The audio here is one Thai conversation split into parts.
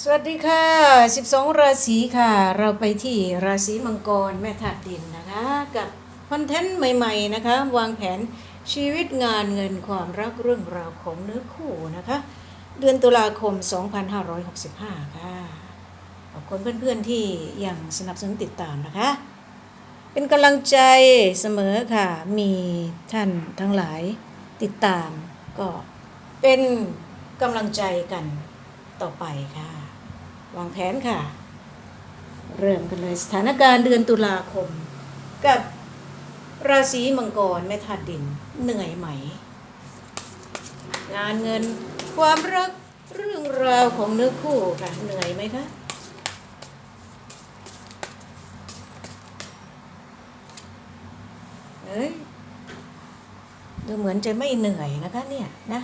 สวัสดีค่ะ 12 ราศีค่ะ เราไปที่ราศีมังกรแม่ธาตุดินนะคะ กับคอนเทนต์ใหม่ ๆ นะคะ วางแผนชีวิตงานเงินความรักเรื่องราวของเนื้อคู่นะคะ เดือนตุลาคม 2565 ค่ะ ขอบคุณเพื่อนๆที่ยังสนับสนุนติดตามนะคะ เป็นกำลังใจเสมอค่ะ มีท่านทั้งหลายติดตามก็เป็นกำลังใจกันต่อไปค่ะ วางแผนค่ะ เริ่มกันเลยสถานการณ์เดือนตุลาคม กับราศีมังกรแม่ธาตุดินเหนื่อยไหม งานเงินความรักเรื่องราวของเนื้อคู่ค่ะเหนื่อยไหมคะเอ้ยดูเหมือนจะไม่เหนื่อยนะคะเนี่ยนะ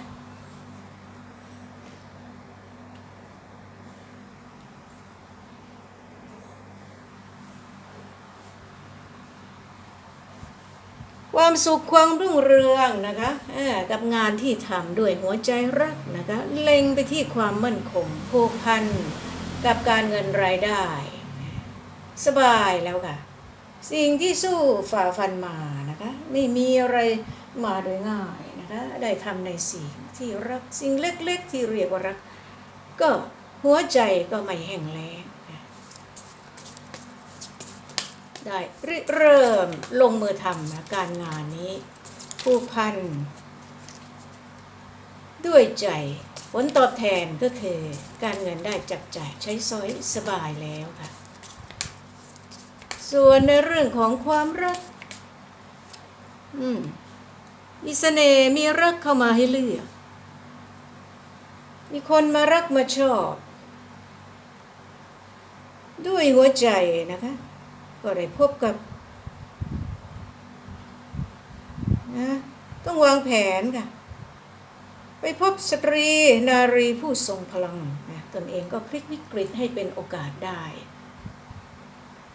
ความสุขความรุ่งเรืองนะคะกับงานที่ทำด้วยหัวใจรักนะคะเล็งไปที่ความมั่นคงผูกพันกับการเงินรายได้ สบายแล้วค่ะ สิ่งที่สู้ฝ่าฟันมานะคะ ไม่มีอะไรมาโดยง่ายนะคะได้ทำในสิ่งที่รักสิ่งเล็กๆที่เรียกว่ารัก ก็หัวใจก็ไม่แห้งแล้งนะ ได้เริ่มลงมือทำนะการงานนี้ผูกพัน ด้วยใจผลตอบแทนก็คือการเงินได้จับจ่ายใช้สอยสบายแล้วค่ะ ส่วนในเรื่องของความรัก อืมมีเสน่ห์มีรักเข้ามาให้เลือก มีคนมารักมาชอบ ด้วยหัวใจนะคะ ก็ได้พบกับนะต้องวางแผนค่ะ ไปพบสตรีนารีผู้ทรงพลังนะตนเองก็พลิกวิกฤตให้เป็นโอกาสได้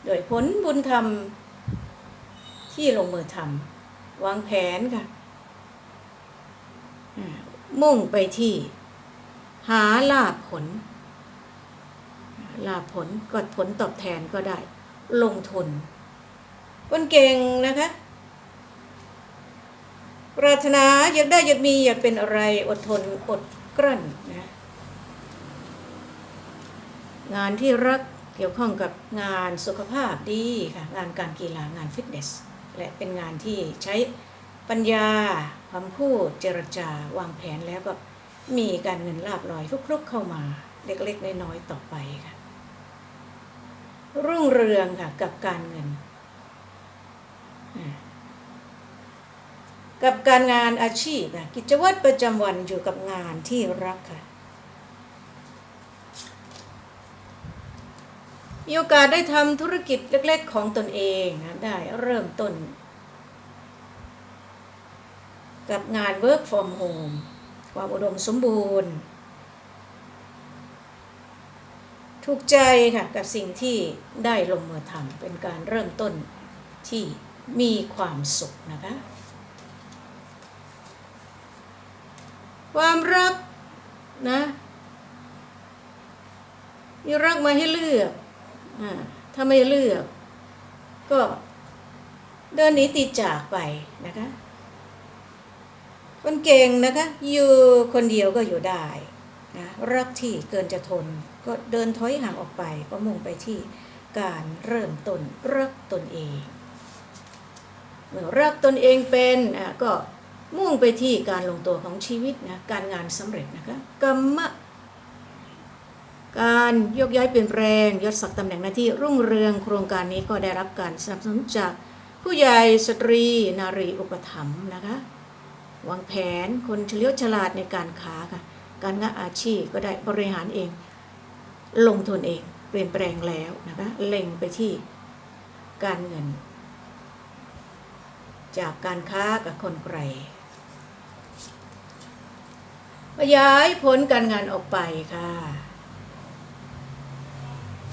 โดยผลบุญธรรมที่ลงมือทำวางแผนค่ะมุ่งไปที่ หาลาภผล ลาภผลก็ผลตอบแทนก็ได้ ลงทุน คนเก่งนะคะ ปรารถนาอยากได้อยากมีอยากเป็นอะไรอดทนอดกลั้นนะ งานที่รักเกี่ยวข้องกับงานสุขภาพดีค่ะ งานการกีฬางานฟิตเนส และเป็นงานที่ใช้ปัญญาคำพูดเจรจาวางแผนแล้วก็มีการเงินลาบลอยฟลุกๆเข้ามาเล็กๆน้อยๆต่อไปค่ะ รุ่งเรืองค่ะกับการเงิน กับการงานอาชีพกิจวัตรประจำวันอยู่กับงานที่รักค่ะมีโอกาสได้ทำธุรกิจเล็ก ๆ ของตนเองนะได้เริ่มต้น กับงาน work from home ความอุดมสมบูรณ์ ถูกใจค่ะกับสิ่งที่ได้ลงมือทำเป็นการเริ่มต้นที่มีความสุขนะคะ ความรักนะมีรักมาให้เลือกอาถ้าไม่เลือก ก็เดินหนีตีจากไปนะคะคนเก่งนะคะ อยู่คนเดียวก็อยู่ได้นะรักที่เกินจะทน ก็เดินถอยห่างออกไปก็มุ่งไปที่การเริ่มต้นรักตนเองเมื่อรักตนเองเป็นอะก็มุ่งไปที่การลงตัวของชีวิตนะการงานสำเร็จนะคะกรรมะการยกย้ายเปลี่ยนแปลงยศศักดิ์ตำแหน่งหน้าที่รุ่งเรืองโครงการนี้ก็ได้รับการสนับสนุนจากผู้ใหญ่สตรีนารีอุปถัมภ์นะคะวางแผนคนเฉลียวฉลาดในการค้าค่ะการงานอาชีพก็ได้บริหารเอง ลงทุนเองเปลี่ยนแปลงแล้วนะคะเล็งไปที่การเงิน จากการค้ากับคนไกลขยายผลการงานออกไปค่ะ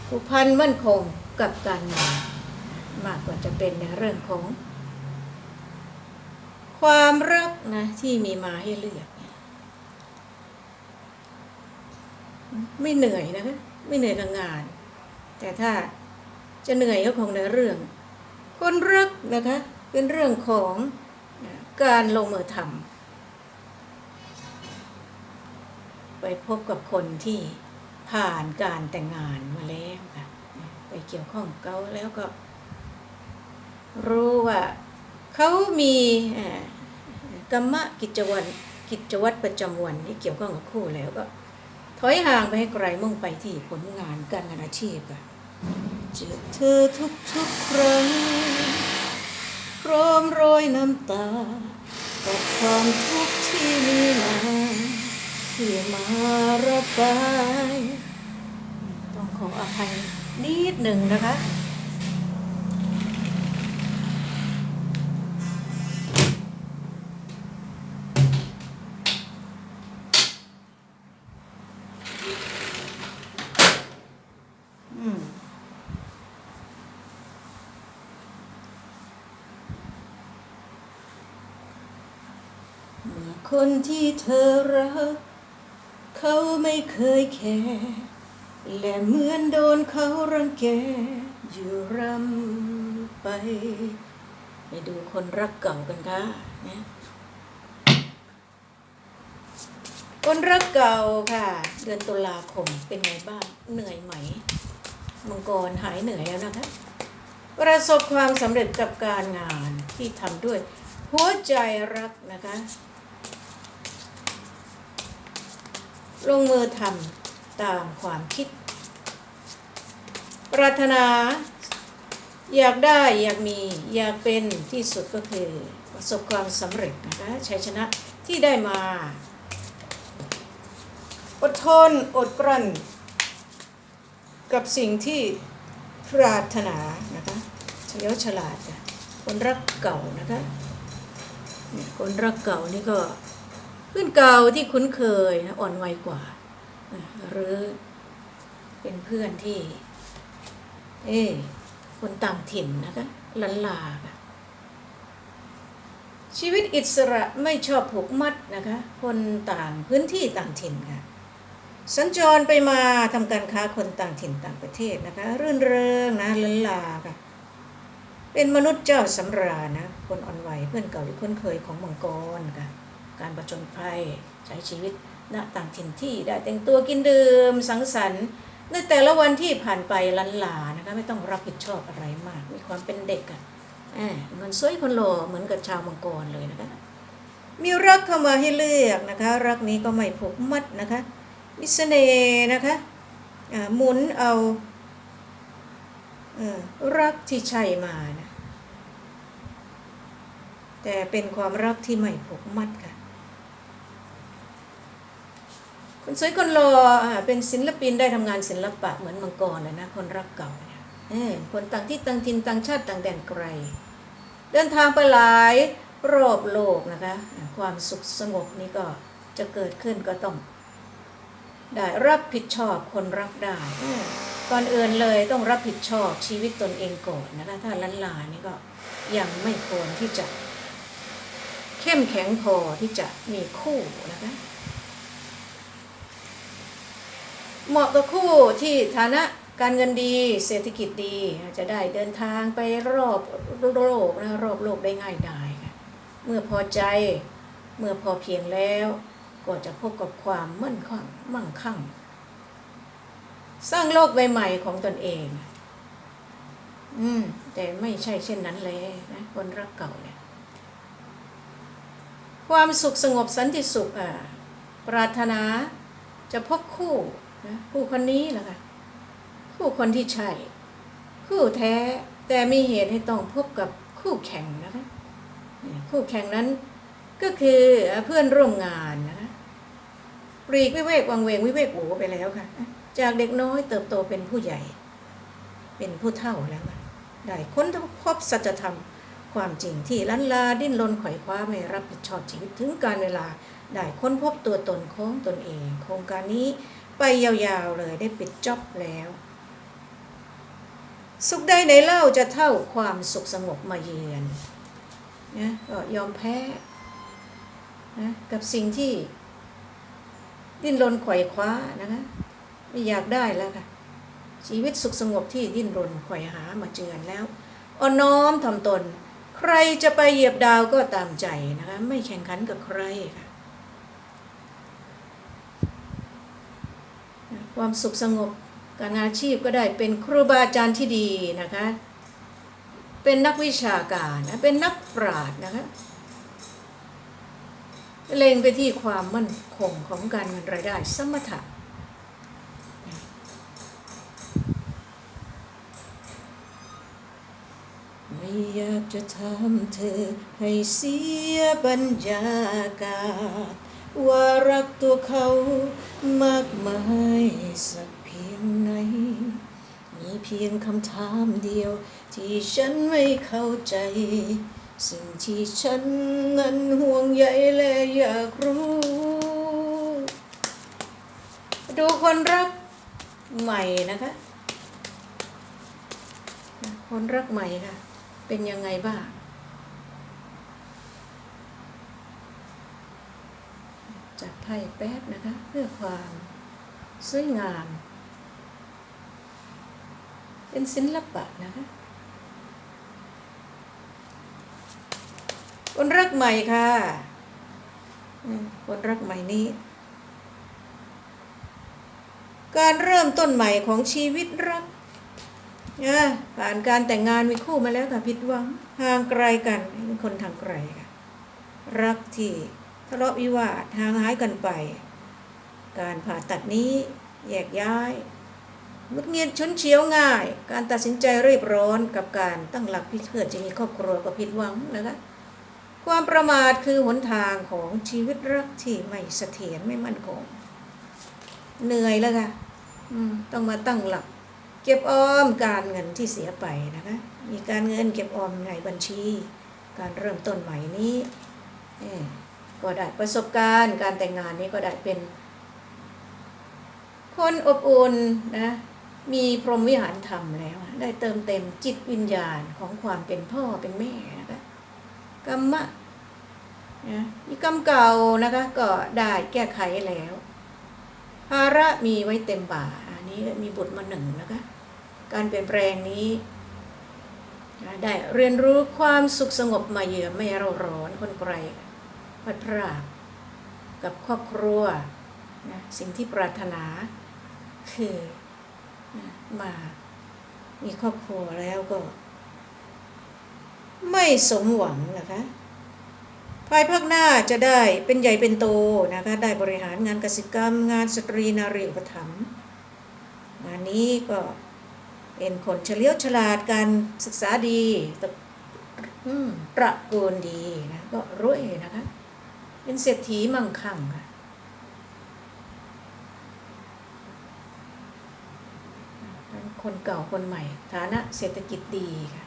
ผูกพันมั่นคงกับการงานมากกว่าจะเป็นในเรื่องของ ความรักนะที่มีมาให้เลือก ไม่เหนื่อยนะคะ ไม่เหนื่อยกับงาน แต่ถ้าจะเหนื่อยก็คงในเรื่อง คนรักนะคะเป็นเรื่องของการลงมือทำไปพบกับคนที่ผ่านการแต่งงานมาแล้วค่ะไปเกี่ยวข้องเขาแล้วก็ รู้ว่าเขามีกรรมกิจวัตรกิจวัตรประจำวันที่เกี่ยวข้องกับคู่แล้วก็ ถอยห่างไปให้ไกลมุ่งไปที่ผลงานการงานอาชีพอะเจอเธอทุกทุกๆครั้งพร้อมโรยน้ำตากับความทุกข์ที่มีมาที่มาระบายต้องขออภัยนิดหนึ่งนะคะ คนที่เธอรัก เขาไม่เคยแคร์และเหมือนโดนเขารังแกอยู่รำไปไปดูคนรักเก่ากันค่ะนะคนรักเก่าค่ะ เดือนตุลาคมเป็นไงบ้างเหนื่อยไหม มังกรหายเหนื่อยแล้วนะคะ ประสบความสำเร็จกับการงานที่ทำด้วย หัวใจรักนะคะ ลงมือทำตามความคิด ปรารถนา อยากได้อยากมีอยากเป็นที่สุดก็คือประสบความสำเร็จนะคะชัยชนะที่ได้มา อดทนอดกลั้น กับสิ่งที่ปรารถนานะคะเฉลียวฉลาดคนรักเก่านะคะคนรักเก่านี่ก็ เพื่อนเก่าที่คุ้นเคยนะอ่อนวัยกว่า หรือเป็นเพื่อนที่ เอคนต่างถิ่นนะคะลันลาค่ะชีวิตอิสระไม่ชอบผูกมัดนะคะ คนต่างพื้นที่ต่างถิ่นค่ะ สัญจรไปมาทำการค้าคนต่างถิ่นต่างประเทศนะคะรื่นเริงนะลันลาค่ะ เป็นมนุษย์เจ้าสำราญนะ คนอ่อนไหวเพื่อนเก่าที่คุ้นเคยของมังกรค่ะ การประจนภัยใช้ชีวิตณต่างถิ่นที่ได้แต่งตัวกินดื่มสังสรรค์ในแต่ละวันที่ผ่านไปลันลานะคะไม่ต้องรับผิดชอบอะไรมาก มีความเป็นเด็กอะอะเงินสวยคนหล่อเหมือนกับชาวมังกรเลยนะคะ มีรักเข้ามาให้เลือกนะคะ รักนี้ก็ไม่ผูกมัดนะคะมิเสน่นะคะหมุนเอาอรักที่ใช่มานะแต่เป็นความรักที่ไม่ผูกมัดค่ะ คนสวยคนหล่ออ่าเป็นศิลปินได้ทำงานศิลปะเหมือนมังกรเลยนะ คนรักเก่าเนี่ยคนต่างที่ต่างถิ่นต่างชาติต่างแดนไกล เดินทางไปหลายรอบโลกนะคะ ความสุขสงบนี้ก็จะเกิดขึ้นก็ต้อง ได้รับผิดชอบคนรักได้ก่อนอื่นเลยต้องรับผิดชอบชีวิตตนเองก่อนนะคะถ้าล้านลานี่ก็ยังไม่ควรที่จะ เข้มแข็งพอที่จะมีคู่นะคะ เหมาะกับคู่ที่ฐานะการเงินดีเศรษฐกิจดีจะได้เดินทางไปรอบโลกนะรอบโลกได้ง่ายดายค่ะเมื่อพอใจเมื่อพอเพียงแล้ว ก็จะพบกับความมั่นคงมั่งคั่ง สร้างโลกใบใหม่ของตนเอง อืม แต่ไม่ใช่เช่นนั้นเลยนะคนรักเก่าเนี่ย ความสุขสงบสันติสุขอะปรารถนาจะพบคู่ นะคู่คนนี้แหละค่ะคู่คนที่ใช่คู่แท้แต่มีเหตุให้ต้องพบกับคู่แข่งนะคะคู่แข่งนั้นก็คือเพื่อนร่วมงานนะคะปรีกวิเวกวังเวงวิเวกโหไปแล้วค่ะ จากเด็กน้อยเติบโตเป็นผู้ใหญ่ เป็นผู้เฒ่าแล้วได้ค้นพบสัจธรรมความจริงที่ลันลาดิ้นรนไขว่คว้าไม่รับผิดชอบชีวิตถึงการเวลาได้ค้นพบตัวตนของตนเอง โครงการนี้ ไปยาวๆเลยได้ปิดจ็อบแล้ว สุขใดในเล่าจะเท่าความสุขสงบมาเยือนนะก็ยอมแพ้นะกับสิ่งที่ดิ้นรนไขว่คว้านะคะไม่อยากได้แล้วค่ะ ชีวิตสุขสงบที่ดิ้นรนไขว่หามาเจือนแล้วอ่อนน้อมทำตน ใครจะไปเหยียบดาวก็ตามใจนะคะ ไม่แข่งขันกับใครค่ะ ความสุขสงบการงานอาชีพก็ได้เป็นครูบาอาจารย์ที่ดีนะคะ เป็นนักวิชาการนะเป็นนักปราชญ์นะคะเล็งไปที่ความมั่นคงของการเงินรายได้ สมถะไม่อยากจะทำเธอให้เสียบรรยากาศ ว่ารักตัวเขามากมายสักเพียงไหน มีเพียงคำถามเดียว ที่ฉันไม่เข้าใจ สิ่งที่ฉันนั้นห่วงใยและอยากรู้ ดูคนรักใหม่นะคะ คนรักใหม่ค่ะ เป็นยังไงบ้าง จัดไพ่แป๊บนะคะ เพื่อความสวยงาม เป็นศิลปะนะคะคนรักใหม่ค่ะอืมคนรักใหม่นี้ การเริ่มต้นใหม่ของชีวิตรักผ่านการแต่งงานมีคู่มาแล้วค่ะผิดหวังห่างไกลกันเป็นคนทางไกลค่ะ รักที่ ทะเลาะวิวาทห่างหายกันไป การผ่าตัดนี้แยกย้ายงุดเงียดชุนเฉียวง่าย การตัดสินใจรีบร้อนกับการตั้งหลักพิเพื่อจะมีครอบครัวก็ผิดหวังนะคะความประมาทคือหนทางของชีวิตรักที่ไม่เสถียรไม่มั่นคงเหนื่อยแล้วค่ะต้องมาตั้งหลัก เก็บออมการเงินที่เสียไปนะคะมีการเงินเก็บออมในบัญชี การเริ่มต้นใหม่นี้อ ก็ได้ประสบการณ์การแต่งงานนี้ก็ได้เป็น คนอบอุ่นนะมีพรหมวิหารธรรมแล้ว ได้เติมเต็มจิตวิญญาณของความเป็นพ่อเป็นแม่นะคะกรรมะนะมีกรรมเก่านะคะก็ได้แก้ไขแล้ว ภาระมีไว้เต็มบ่าอันนี้มีบุตรมาหนึ่งนะคะการเปลี่ยนแปลงนี้ได้เรียนรู้ความสุขสงบมาเยือนไม่เร่าร้อนคนไกล พัดพรากกับครอบครัวนะสิ่งที่ปรารถนาคือนะมามีครอบครัวแล้วก็ ไม่สมหวังนะคะภายภาคหน้าจะได้เป็นใหญ่เป็นโตนะคะได้บริหารงานกสิกรรม งานสตรีนารีอุปถัมภ์งานนี้ก็เป็นคนเฉลียวฉลาดการศึกษาดีตระระกูลดีนะก็รวยนะคะ เป็นเศรษฐีมั่งคั่งค่ะทั้งคนเก่าคนใหม่ ฐานะเศรษฐกิจดีค่ะ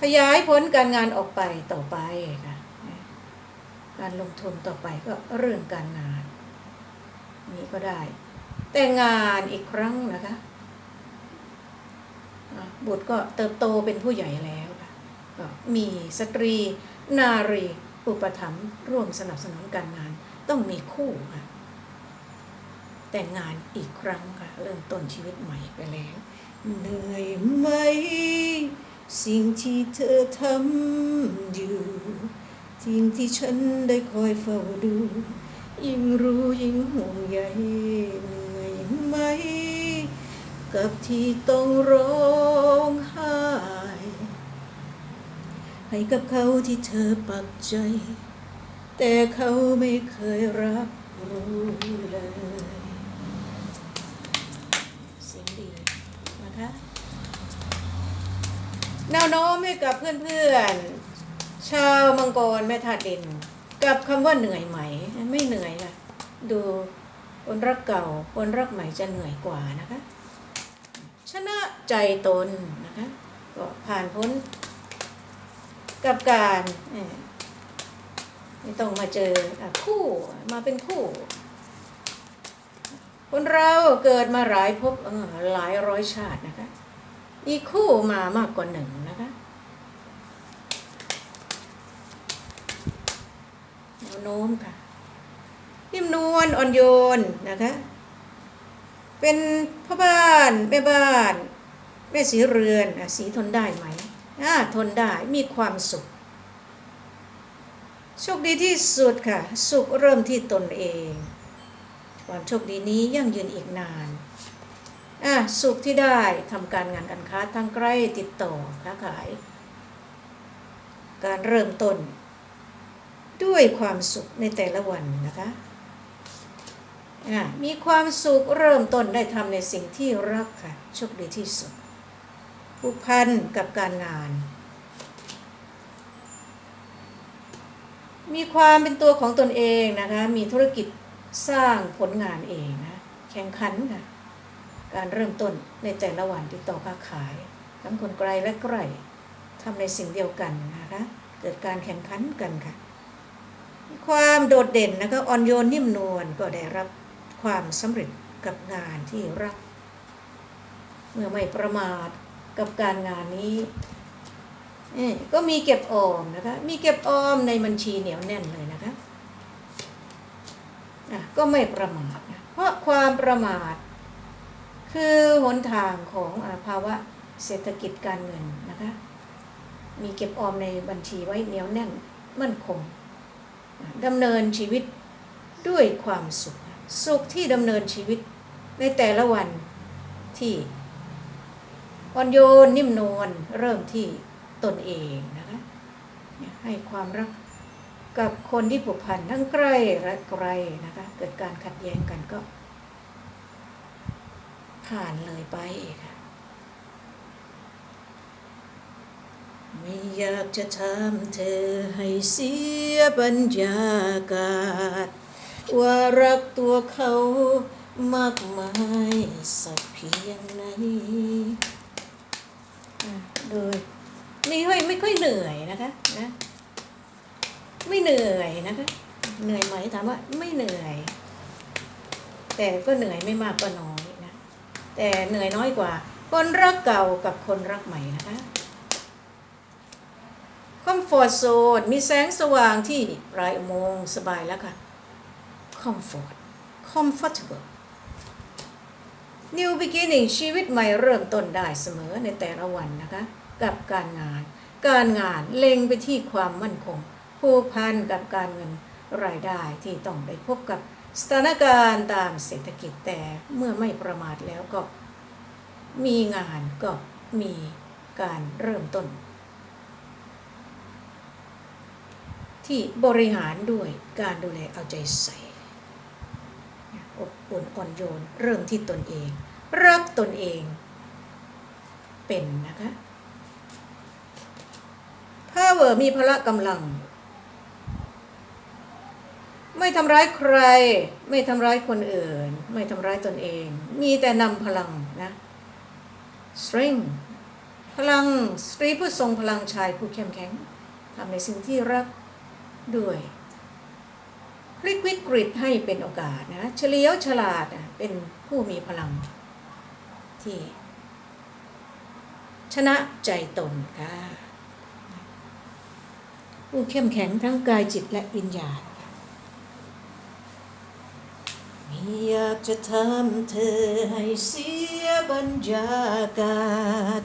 ขยายผลการงานออกไปต่อไปค่ะ การลงทุนต่อไปก็เรื่องการงาน นี่ก็ได้ แต่งานอีกครั้งนะคะบุตรก็เติบโตเป็นผู้ใหญ่แล้ว มีสตรี นารี อุปถัมภ์ร่วมสนับสนุนการงาน ต้องมีคู่ค่ะ แต่งงานอีกครั้งค่ะ เริ่มต้นชีวิตใหม่ไปแล้วเหนื่อยไหม สิ่งที่เธอทำอยู่สิ่งที่ฉันได้คอยเฝ้าดู ยิ่งรู้ยิ่งห่วงใยเหนื่อยไหม กับที่ต้องร้องไห้ ให้กับเขาที่เธอปักใจ แต่เขาไม่เคยรับรู้เลย เสียงดีนะคะแนวโน้มให้กับเพื่อนๆ ชาวมังกรแม่ธาตุดิน กับคำว่าเหนื่อยไหม ไม่เหนื่อยค่ะดูคนรักเก่าคนรักใหม่จะเหนื่อยกว่านะคะ ชนะใจตนนะคะ ก็ผ่านพ้น กับการไม่ต้องมาเจอคู่มาเป็นคู่ คนเราเกิดมาหลายภพหลายร้อยชาตินะคะ มีคู่มามากกว่าหนึ่งนะคะนโน้มค่ะนิ่มนวลอ่อนโยนนะคะ เป็นพ่อบ้าน แม่บ้าน แม่สีเรือนสีทนได้ไหม ทนได้มีความสุข โชคดีที่สุดค่ะ สุขเริ่มที่ตนเอง ความโชคดีนี้ยั่งยืนอีกนานอะสุขที่ได้ทำการงานการค้าทางใกล้ติดต่อค้าขาย การเริ่มต้น ด้วยความสุขในแต่ละวันนะคะอะมีความสุขเริ่มต้นได้ทำในสิ่งที่รักค่ะโชคดีที่สุด ผูกพันกับการงาน มีความเป็นตัวของตนเองนะคะ มีธุรกิจสร้างผลงานเองนะ แข่งขันค่ะการเริ่มต้นในแต่ละวันติดต่อค้าขาย ทั้งคนไกลและใกล้ทำในสิ่งเดียวกันนะคะ เกิดการแข่งขันกันค่ะ ความโดดเด่นนะคะอ่อนโยนนิ่มนวลก็ได้รับความสำเร็จกับงานที่รัก เมื่อไม่ประมาท กับการงานนี้ก็มีเก็บออมนะคะ มีเก็บออมในบัญชีเหนียวแน่นเลยนะคะะก็ไม่ประมาทนะเพราะความประมาท คือหนทางของอภาวะเศรษฐกิจการเงินนะคะ มีเก็บออมในบัญชีไว้เหนียวแน่นมั่นคงดำเนินชีวิตด้วยความสุข สุขที่ดำเนินชีวิตในแต่ละวันที่ อ่อนโยนนิ่มนวลเริ่มที่ตนเองนะคะให้ความรักกับคนที่ผูกพันทั้งใกล้และไกลนะคะ เกิดการขัดแย้งกันก็ ผ่านเลยไปค่ะ ไม่อยากจะทำเธอให้เสียบรรยากาศ ว่ารักตัวเขามากมายสักเพียงไหน โดยไม่ค่อยไม่ค่อยเหนื่อยนะคะนะไม่เหนื่อยนะคะ เหนื่อยไหมถามว่าไม่เหนื่อย แต่ก็เหนื่อยไม่มากก็น้อยนะ แต่เหนื่อยน้อยกว่า คนรักเก่ากับคนรักใหม่นะคะคอมฟอร์ z โซนมีแสงสว่างที่ปลายอุโมงสบายแล้วค่ะคอมฟอร์ต comfortable new beginning ชีวิตใหม่เริ่มต้นได้เสมอในแต่ละวันนะคะ กับการงาน การงานเล็งไปที่ความมั่นคงผูกพันกับการเงินรายได้ที่ต้องได้พบกับสถานการณ์ตามเศรษฐกิจแต่เมื่อไม่ประมาทแล้วก็ มีงานก็มีการเริ่มต้น ที่บริหารด้วยการดูแลเอาใจใส่ อบอุ่นอ่อนโยน เริ่มที่ตนเอง รักตนเอง เป็นนะคะ power มีพละกำลัง ไม่ทำร้ายใคร ไม่ทำร้ายคนอื่น ไม่ทำร้ายตนเอง มีแต่นำพลังนะ strength พลังสตรีผู้ทรงพลังชายผู้เข้มแข็งทำในสิ่งที่รักด้วย พลิกวิกฤตให้เป็นโอกาสนะเฉลียวฉลาดนะเป็นผู้มีพลังที่ ชนะใจตนค่ะผู้เข้มแข็งทั้งกายจิตและวิญญาณไม่อยากจะทำเธอให้เสียบรรยากาศ